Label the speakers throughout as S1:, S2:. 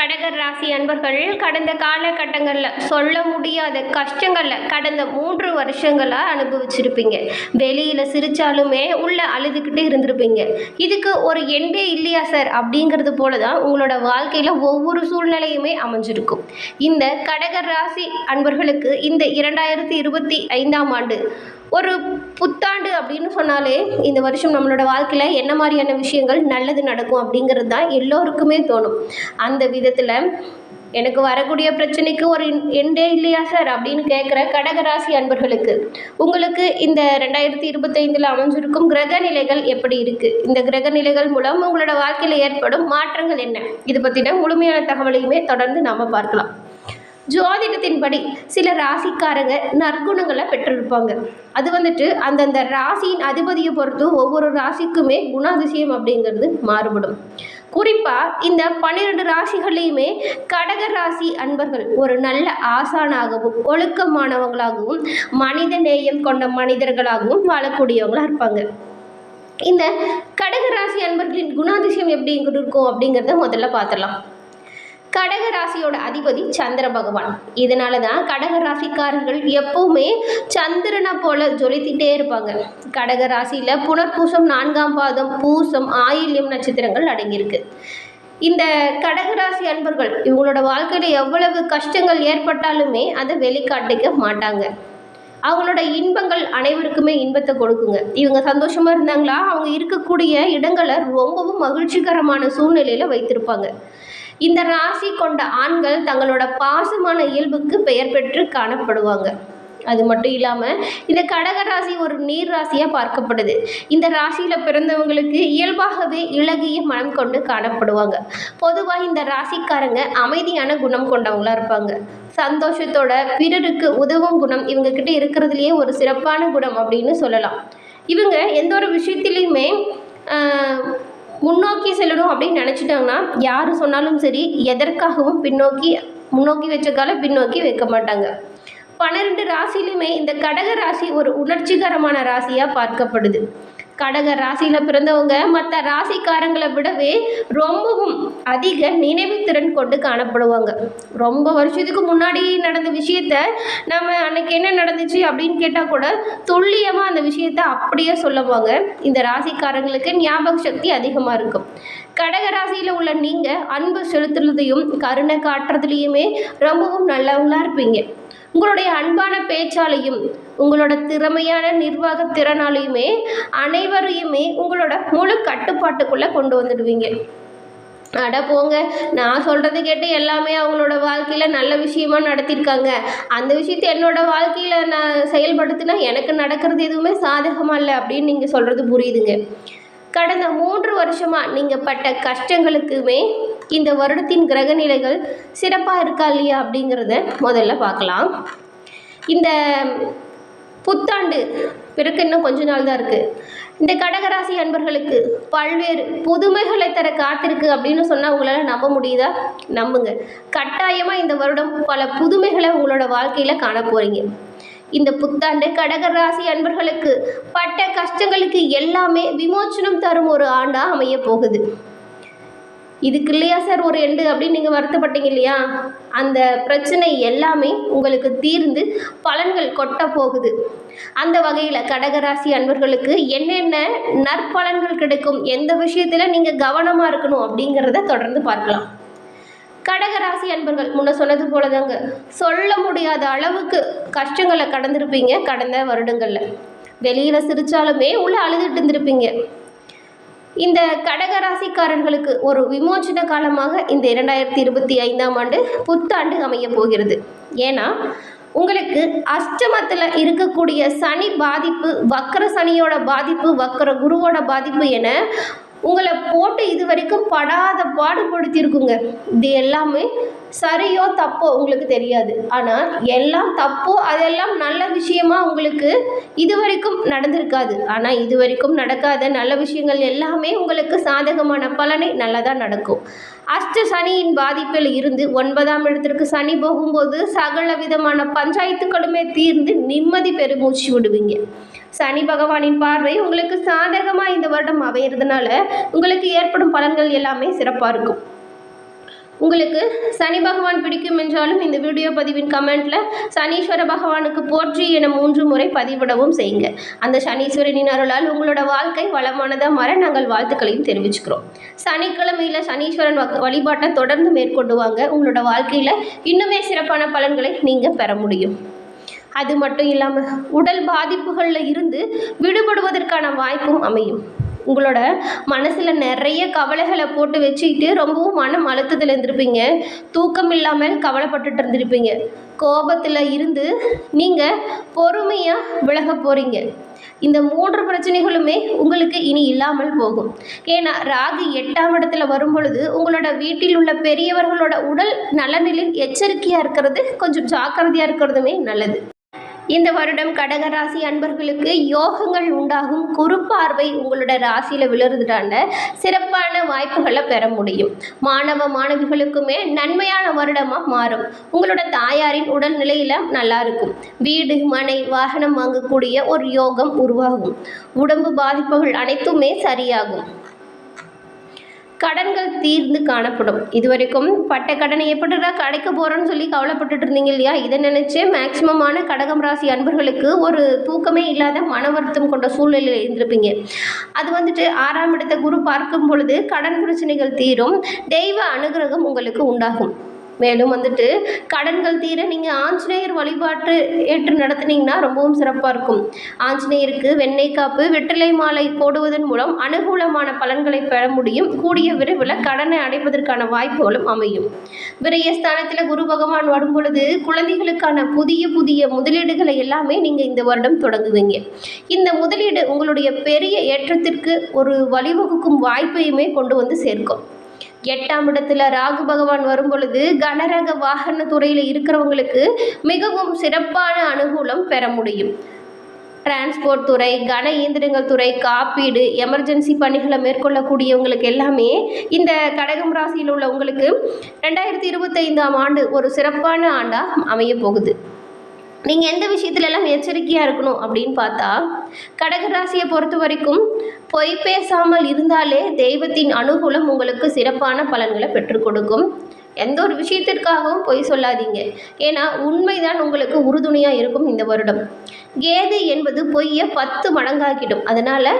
S1: கடகர் ராசி அன்பர்கள் கடந்த காலகட்டங்களில் சொல்ல முடியாத கஷ்டங்களில் கடந்த மூன்று வருஷங்களாக அனுபவிச்சிருப்பீங்க. வெளியில் சிரித்தாலுமே உள்ள அழுதுகிட்டே இருந்திருப்பீங்க. இதுக்கு ஒரு எண்டே இல்லையா சார்? அப்படிங்கிறது போல தான் உங்களோட வாழ்க்கையில் ஒவ்வொரு சூழ்நிலையுமே அமைஞ்சிருக்கும். இந்த கடகர் ராசி அன்பர்களுக்கு இந்த இரண்டாயிரத்தி இருபத்தி ஐந்தாம் ஆண்டு ஒரு புத்தாண்டு அப்படின்னு சொன்னாலே இந்த வருஷம் நம்மளோட வாழ்க்கையில் என்ன மாதிரியான விஷயங்கள் நல்லது நடக்கும் அப்படிங்கிறது தான் எல்லோருக்குமே தோணும். அந்த விதத்தில் எனக்கு வரக்கூடிய பிரச்சனைக்கு ஒரு எண்டே இல்லையா சார் அப்படின்னு கேட்குற கடகராசி அன்பர்களுக்கு உங்களுக்கு இந்த ரெண்டாயிரத்தி இருபத்தைந்தில் அமைஞ்சிருக்கும் கிரக நிலைகள் எப்படி இருக்குது இந்த கிரக நிலைகள் மூலம் உங்களோட வாழ்க்கையில் ஏற்படும் மாற்றங்கள் என்ன? இது பற்றின முழுமையான தகவலையுமே தொடர்ந்து நாம் பார்க்கலாம். ஜோதிடத்தின்படி சில ராசிக்காரங்க நற்குணங்களை பெற்றிருப்பாங்க. அது வந்துட்டு அந்தந்த ராசியின் அதிபதியை பொறுத்து ஒவ்வொரு ராசிக்குமே குணாதிசயம் அப்படிங்கிறது மாறுபடும். குறிப்பாக இந்த பன்னிரெண்டு ராசிகளையுமே கடக ராசி அன்பர்கள் ஒரு நல்ல ஆசானாகவும் ஒழுக்கமானவங்களாகவும் மனித நேயம் கொண்ட மனிதர்களாகவும் வாழக்கூடியவங்களாக இருப்பாங்க. இந்த கடக ராசி அன்பர்களின் குணாதிசயம் எப்படி இருக்கும் அப்படிங்கிறத முதல்ல பார்த்துடலாம். கடக ராசியோட அதிபதி சந்திர பகவான். இதனால தான் கடக ராசிக்காரர்கள் எப்பவுமே சந்திரனை போல ஜொலித்திட்டே இருப்பாங்க. கடக ராசியில் புனர்பூசம் நான்காம் பாதம் பூசம் ஆயில்யம் நட்சத்திரங்கள் அடங்கியிருக்கு. இந்த கடகராசி அன்பர்கள் இவங்களோட வாழ்க்கையில் எவ்வளவு கஷ்டங்கள் ஏற்பட்டாலுமே அதை வெளிக்காட்டிக்க மாட்டாங்க. அவங்களோட இன்பங்கள் அனைவருக்குமே இன்பத்தை கொடுக்குங்க. இவங்க சந்தோஷமாக இருந்தாங்களா? அவங்க இருக்கக்கூடிய இடங்களை ரொம்பவும் மகிழ்ச்சிகரமான சூழ்நிலையில் வைத்திருப்பாங்க. இந்த ராசி கொண்ட ஆண்கள் தங்களோட பாசமான இயல்புக்கு பெயர் பெற்று காணப்படுவாங்க. அது மட்டும் இல்லாமல் இந்த கடக ராசி ஒரு நீர் ராசியாக பார்க்கப்படுது. இந்த ராசியில் பிறந்தவங்களுக்கு இயல்பாகவே இலகிய மனம் கொண்டு காணப்படுவாங்க. பொதுவாக இந்த ராசிக்காரங்க அமைதியான குணம் கொண்டவங்களா இருப்பாங்க. சந்தோஷத்தோட பிறருக்கு உதவும் குணம் இவங்கக்கிட்ட இருக்கிறதுலையே ஒரு சிறப்பான குணம் அப்படின்னு சொல்லலாம். இவங்க எந்த ஒரு விஷயத்துலையுமே முன்னோக்கி செல்லணும் அப்படின்னு நினச்சிட்டாங்கன்னா யார் சொன்னாலும் சரி எதற்காகவும் பின்னோக்கி முன்னோக்கி வச்ச கால பின்னோக்கி வைக்க மாட்டாங்க. பன்னிரெண்டு ராசிலையுமே இந்த கடக ராசி ஒரு உணர்ச்சிகரமான ராசியாக பார்க்கப்படுது. கடக ராசியில் பிறந்தவங்க மற்ற ராசிக்காரங்களை விடவே ரொம்பவும் அதிக நினைவுத்திறன் கொண்டு காணப்படுவாங்க. ரொம்ப வருஷத்துக்கு முன்னாடி நடந்த விஷயத்த நம்ம அன்னைக்கு என்ன நடந்துச்சு அப்படின்னு கேட்டால் கூட துல்லியமாக அந்த விஷயத்த அப்படியே சொல்லுவாங்க. இந்த ராசிக்காரங்களுக்கு ஞாபக சக்தி அதிகமாக இருக்கும். கடக ராசியில் உள்ள நீங்கள் அன்பு செலுத்துறதையும் கருணை காட்டுறதுலையுமே ரொம்பவும் நல்லவங்களாக இருப்பீங்க. உங்களுடைய அன்பான பேச்சாலையும் உங்களோட திறமையான நிர்வாக திறனாலையுமே அனைவரையுமே உங்களோட முழு கட்டுப்பாட்டுக்குள்ளே கொண்டு வந்துடுவீங்க. அட போங்க நான் சொல்கிறது கேட்டு எல்லாமே அவங்களோட வாழ்க்கையில் நல்ல விஷயமா நடத்தியிருக்காங்க அந்த விஷயத்தை என்னோட வாழ்க்கையில் நான் செயல்படுத்தினா எனக்கு நடக்கிறது எதுவுமே சாதகமாக இல்லை அப்படின்னு நீங்கள் சொல்கிறது புரியுதுங்க. கடந்த மூன்று வருஷமாக நீங்கள் பட்ட கஷ்டங்களுக்குமே இந்த வருடத்தின் கிரக நிலைகள் சிறப்பாக இருக்கா இல்லையா அப்படிங்கிறத முதல்ல பார்க்கலாம். இந்த புத்தாண்டு பிறகு இன்னும் கொஞ்ச நாள் தான் இருக்குது இந்த கடகராசி அன்பர்களுக்கு பல்வேறு புதுமைகளை தர காத்திருக்கு அப்படின்னு சொன்னால் உங்களால் நம்ப முடியுதா? நம்புங்க. கட்டாயமாக இந்த வருடம் பல புதுமைகளை உங்களோட வாழ்க்கையில் காண போகிறீங்க இந்த புத்தாண்டு கடகராசி அன்பர்களுக்கு பட்ட கஷ்டங்களுக்கு எல்லாமே விமோச்சனம் தரும் ஒரு ஆண்டாக அமைய போகுது. இதுக்கு இல்லையா சார் ஒரு எண்டு அப்படின்னு நீங்கள் வருத்தப்பட்டீங்க இல்லையா? அந்த பிரச்சனை எல்லாமே உங்களுக்கு தீர்ந்து பலன்கள் கொட்ட போகுது. அந்த வகையில் கடகராசி அன்பர்களுக்கு என்னென்ன நற்பலன்கள் கிடைக்கும்? எந்த விஷயத்தில் நீங்கள் கவனமாக இருக்கணும் அப்படிங்கிறத தொடர்ந்து பார்க்கலாம். கடகராசி அன்பர்கள் முன்ன சொன்னது போல தாங்க சொல்ல முடியாத அளவுக்கு கஷ்டங்களை கடந்திருப்பீங்க கடந்த வருடங்களில். வெளியில் சிரித்தாலுமே உள்ள அழுதுட்டு இருந்திருப்பீங்க. இந்த கடகராசிக்காரர்களுக்கு ஒரு விமோச்சன காலமாக இந்த இரண்டாயிரத்தி இருபத்தி ஐந்தாம் ஆண்டு புத்தாண்டு அமைய போகிறது. ஏன்னா உங்களுக்கு அஷ்டமத்தில் இருக்கக்கூடிய சனி பாதிப்பு வக்கர சனியோட பாதிப்பு வக்கர குருவோட பாதிப்பு என உங்களை போட்டு இது வரைக்கும் படாத பாடுபடுத்தியிருக்குங்க. இது எல்லாமே சரியோ தப்போ உங்களுக்கு தெரியாது. ஆனால் எல்லாம் தப்போ அதெல்லாம் நல்ல விஷயமா உங்களுக்கு இது வரைக்கும் நடந்திருக்காது. ஆனால் இது வரைக்கும் நடக்காத நல்ல விஷயங்கள் எல்லாமே உங்களுக்கு சாதகமான பலனை நல்லதாக நடக்கும். அஷ்ட சனியின் பாதிப்பில் இருந்து ஒன்பதாம் இடத்திற்கு சனி போகும்போது சகல விதமான பஞ்சாயத்துக்களுமே தீர்ந்து நிம்மதி பெருமூச்சு விடுவீங்க. சனி பகவானின் பார்வை உங்களுக்கு சாதகமாக இந்த வருடம் அமையிறதுனால உங்களுக்கு ஏற்படும் பலன்கள் எல்லாமே சிறப்பாக இருக்கும். உங்களுக்கு சனி பகவான் பிடிக்கும் என்றாலும் இந்த வீடியோ பதிவின் கமெண்ட்டில் சனீஸ்வர பகவானுக்கு போற்றி என மூன்று முறை பதிவிடவும் செய்யுங்க. அந்த சனீஸ்வரனின் அருளால் உங்களோட வாழ்க்கை வளமானதாக மர நாங்கள் வாழ்த்துக்களையும் தெரிவிச்சுக்கிறோம். சனிக்கிழமையில் சனீஸ்வரன் வ- வழிபாட்டை தொடர்ந்து மேற்கொண்டு வாங்க. உங்களோட வாழ்க்கையில் இன்னுமே சிறப்பான பலன்களை நீங்கள் பெற முடியும். அது மட்டும் இல்லாமல் உடல் பாதிப்புகளில் இருந்து விடுபடுவதற்கான வாய்ப்பும் அமையும். உங்களோட மனசில் நிறைய கவலைகளை போட்டு வச்சுக்கிட்டு ரொம்பவும் மனம் அழுத்தத்தில் இருந்திருப்பீங்க. தூக்கம் இல்லாமல் கவலைப்பட்டுட்டு இருந்திருப்பீங்க. கோபத்தில் இருந்து நீங்கள் பொறுமையாக விலக போகிறீங்க இந்த மூன்று பிரச்சனைகளுமே உங்களுக்கு இனி இல்லாமல் போகும். ஏன்னா ராகு எட்டாம் இடத்துல வரும் பொழுது உங்களோட வீட்டில் உள்ள பெரியவர்களோட உடல் நலனிலில் எச்சரிக்கையாக இருக்கிறது கொஞ்சம் ஜாக்கிரதையாக இருக்கிறதுமே நல்லது. இந்த வருடம் கடக ராசி அன்பர்களுக்கு யோகங்கள் உண்டாகும். குறு பார்வை உங்களோட ராசியில் விழுறதுடான சிறப்பான வாய்ப்புகளை பெற முடியும். மாணவ மாணவிகளுக்குமே நன்மையான வருடமாக மாறும். உங்களோட தாயாரின் உடல்நிலையில் நல்லா இருக்கும். வீடு மனை வாகனம் வாங்கக்கூடிய ஒரு யோகம் உருவாகும். உடம்பு பாதிப்புகள் அனைத்துமே சரியாகும். கடன்கள் தீர்ந்து காணப்படும். இது வரைக்கும் பட்ட கடனை எப்படிடா கிடைக்க போகிறோன்னு சொல்லி கவலைப்பட்டுட்டு இருந்தீங்க இல்லையா? இதை நினச்சி மேக்சிமமான கடகம் ராசி அன்பர்களுக்கு ஒரு தூக்கமே இல்லாத மன வருத்தம் கொண்ட சூழ்நிலையில் இருந்திருப்பீங்க. அது வந்துட்டு ஆறாம் இடத்த குரு பார்க்கும் பொழுது கடன் பிரச்சனைகள் தீரும். தெய்வ அனுகிரகம் உங்களுக்கு உண்டாகும். மேலும் வந்துட்டு கடன்கள் தீர நீங்கள் ஆஞ்சநேயர் வழிபாட்டு ஏற்று நடத்துனீங்கன்னா ரொம்பவும் சிறப்பாக இருக்கும். ஆஞ்சநேயருக்கு வெண்ணெய் காப்பு வெற்றிலை மாலை போடுவதன் மூலம் அனுகூலமான பலன்களை பெற முடியும். கூடிய விரைவில் கடனை அடைப்பதற்கான வாய்ப்புகளும் அமையும். விரயஸ்தானத்தில் குரு பகவான் வரும் பொழுது குழந்தைகளுக்கான புதிய புதிய முதலீடுகளை எல்லாமே நீங்கள் இந்த வருடம் தொடங்குவீங்க. இந்த முதலீடு உங்களுடைய பெரிய ஏற்றத்திற்கு ஒரு வழிவகுக்கும் வாய்ப்பையுமே கொண்டு வந்து சேர்க்கும். எட்டாம் இடத்துல ராகு பகவான் வரும் பொழுது கனரக வாகன துறையில் இருக்கிறவங்களுக்கு மிகவும் சிறப்பான அனுகூலம் பெற முடியும். டிரான்ஸ்போர்ட் துறை கன இயந்திரங்கள் துறை காப்பீடு எமர்ஜென்சி பணிகளை மேற்கொள்ளக்கூடியவங்களுக்கு எல்லாமே இந்த கடகம் ராசியில் உள்ளவங்களுக்கு ரெண்டாயிரத்தி இருபத்தைந்தாம் ஆண்டு ஒரு சிறப்பான ஆண்டாக அமைய போகுது. நீங்கள் எந்த விஷயத்துல எல்லாம் எச்சரிக்கையாக இருக்கணும் அப்படின்னு பார்த்தா கடகராசியை பொறுத்த வரைக்கும் பொய் பேசாமல் இருந்தாலே தெய்வத்தின் அனுகூலம் உங்களுக்கு சிறப்பான பலன்களை பெற்றுக் கொடுக்கும். எந்த ஒரு விஷயத்திற்காகவும் பொய் சொல்லாதீங்க. ஏன்னா உண்மைதான் உங்களுக்கு உறுதுணையாக இருக்கும் இந்த வருடம். கேது என்பது பொய்யை பத்து மடங்காக்கிடும். அதனால்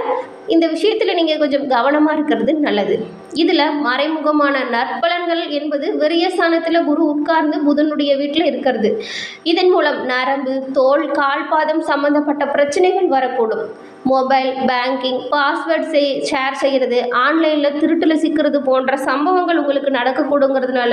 S1: இந்த விஷயத்தில் நீங்கள் கொஞ்சம் கவனமாக இருக்கிறது நல்லது. இதில் மறைமுகமான நற்பலன்கள் என்பது விரியஸ்தானத்தில் குரு உட்கார்ந்து புதனுடைய வீட்டில் இருக்கிறது. இதன் மூலம் நரம்பு தோல் கால்பாதம் சம்பந்தப்பட்ட பிரச்சனைகள் வரக்கூடும். மொபைல் பேங்கிங் பாஸ்வேர்ட் செய் ஷேர் செய்கிறது ஆன்லைனில் திருட்டில் சிக்கிறது போன்ற சம்பவங்கள் உங்களுக்கு நடக்கக்கூடுங்கிறதுனால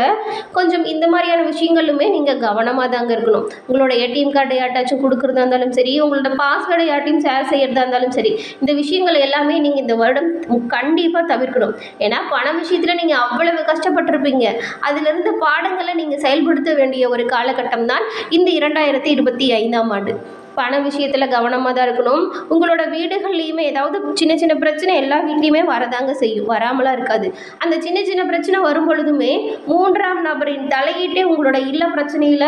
S1: கொஞ்சம் இந்த மாதிரியான விஷயங்களுமே நீங்கள் கவனமாக தாங்க இருக்கணும். உங்களோட ஏடிஎம் கார்டை யார்ட்டாச்சும் கொடுக்குறதா இருந்தாலும் சரி உங்களோட பாஸ்வேர்டை யார்ட்டையும் ஷேர் செய்கிறதா இருந்தாலும் சரி இந்த விஷயங்கள் எல்லாமே நீங்கள் இந்த வருடம் கண்டிப்பாக தவிர்க்கணும். ஏன்னா பண விஷயத்தில் நீங்கள் அவ்வளவு கஷ்டப்பட்டிருப்பீங்க. அதிலிருந்து பாடங்களை நீங்கள் செயல்படுத்த வேண்டிய ஒரு காலகட்டம் தான் இந்த இரண்டாயிரத்தி இருபத்தி ஐந்தாம் ஆண்டு. பண விஷயத்தில் கவனமாக தான் இருக்கணும். உங்களோட வீடுகள்லையுமே ஏதாவது சின்ன சின்ன பிரச்சனை எல்லா வீட்லேயுமே வரதாங்க செய்யும். வராமலாம் இருக்காது. அந்த சின்ன சின்ன பிரச்சனை வரும் பொழுதுமே மூன்றாம் நபரின் தலையீட்டே உங்களோட இல்ல பிரச்சனையில்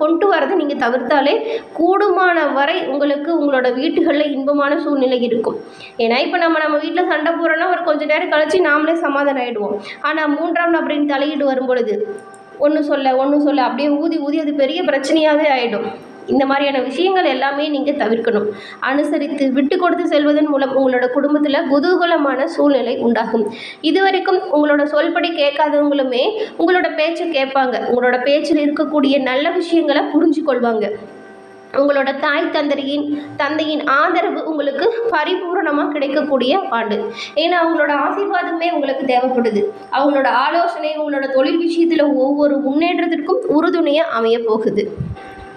S1: கொண்டு வரதை நீங்கள் தவிர்த்தாலே கூடுமான வரை உங்களுக்கு உங்களோட வீட்டுகளில் இன்பமான சூழ்நிலை இருக்கும். ஏன்னா இப்போ நம்ம நம்ம வீட்டில் சண்டை போகிறோன்னா ஒரு கொஞ்சம் நேரம் கழித்து நாமளே சமாதானம் ஆகிடுவோம் ஆனால் மூன்றாம் நபரின் தலையீடு வரும் பொழுது ஒன்று சொல்ல ஒன்று சொல்ல அப்படியே ஊதி ஊதி அது பெரிய பிரச்சனையாகவே ஆகிடும் இந்த மாதிரியான விஷயங்கள் எல்லாமே நீங்கள் தவிர்க்கணும். அனுசரித்து விட்டு கொடுத்து செல்வதன் மூலம் உங்களோட குடும்பத்தில் குதூகலமான சூழ்நிலை உண்டாகும். இதுவரைக்கும் உங்களோட சொல்படி கேட்காதவங்களுமே உங்களோட பேச்சை கேட்பாங்க. உங்களோட பேச்சில் இருக்கக்கூடிய நல்ல விஷயங்களை புரிஞ்சு கொள்வாங்க உங்களோட தாய் தந்தரியின் தந்தையின் ஆதரவு உங்களுக்கு பரிபூரணமாக கிடைக்கக்கூடிய ஆண்டு ஏன்னா அவங்களோட ஆசீர்வாதமே உங்களுக்கு தேவைப்படுது. அவங்களோட ஆலோசனை உங்களோட தொழில் விஷயத்தில் ஒவ்வொரு முன்னேற்றத்திற்கும் உறுதுணையாக அமைய போகுது.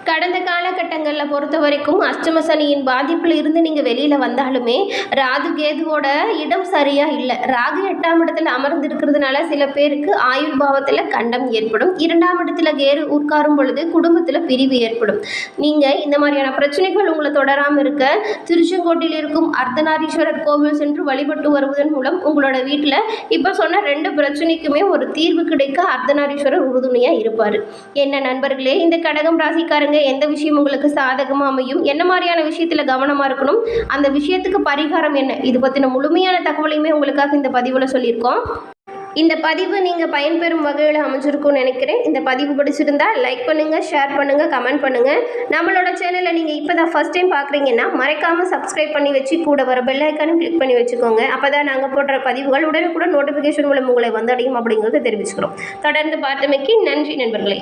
S1: கடந்த காலகட்டங்களில் பொறுத்த வரைக்கும் அஷ்டம சனியின் பாதிப்பில் இருந்து நீங்கள் வெளியில் வந்தாலுமே ராகு கேதுவோட இடம் சரியாக இல்லை. ராகு எட்டாம் இடத்துல அமர்ந்து இருக்கிறதுனால சில பேருக்கு ஆயுள் பாவத்தில் கண்டம் ஏற்படும். இரண்டாம் இடத்துல கேரு உட்காரும் பொழுது குடும்பத்தில் பிரிவு ஏற்படும். நீங்கள் இந்த மாதிரியான பிரச்சனைகள் உங்களை தொடராமல் இருக்க திருச்செங்கோட்டில் இருக்கும் அர்த்தநாரீஸ்வரர் கோவில் சென்று வழிபட்டு வருவதன் மூலம் உங்களோட வீட்டில் இப்போ சொன்ன ரெண்டு பிரச்சனைக்குமே ஒரு தீர்வு கிடைக்க அர்த்தநாரீஸ்வரர் உறுதுணையாக இருப்பார். என்ன நண்பர்களே இந்த கடகம் ராசிக்காரங்க எந்த விஷயம் உங்களுக்கு சாதகமாக அமையும் என்ன மாதிரியான விஷயத்தில் கவனமாக இருக்கணும் அந்த விஷயத்துக்கு பரிகாரம் என்ன? இது பற்றின முழுமையான தகவலையுமே உங்களுக்காக இந்த பதிவில் சொல்லியிருக்கோம். இந்த பதிவு நீங்கள் பயன்பெறும் வகையில் அமைஞ்சிருக்கும்னு நினைக்கிறேன். இந்த பதிவு பிடிச்சிருந்தா லைக் பண்ணுங்கள் ஷேர் பண்ணுங்கள் கமெண்ட் பண்ணுங்கள் நம்மளோட சேனலை நீங்கள் இப்போ தான் ஃபஸ்ட் டைம் பார்க்குறீங்கன்னா மறக்காமல் சப்ஸ்கிரைப் பண்ணி வச்சு கூட வர பெல் ஐக்கானும் கிளிக் பண்ணி வச்சுக்கோங்க. அப்போ தான் நாங்கள் போடுற பதிவுகள் உடனுக்குடன் நோட்டிஃபிகேஷன் மூலம் உங்களை வந்தடையும் அப்படிங்கிறத தெரிவிச்சுக்கிறோம். தொடர்ந்து பார்த்தமைக்கு நன்றி நண்பர்களே.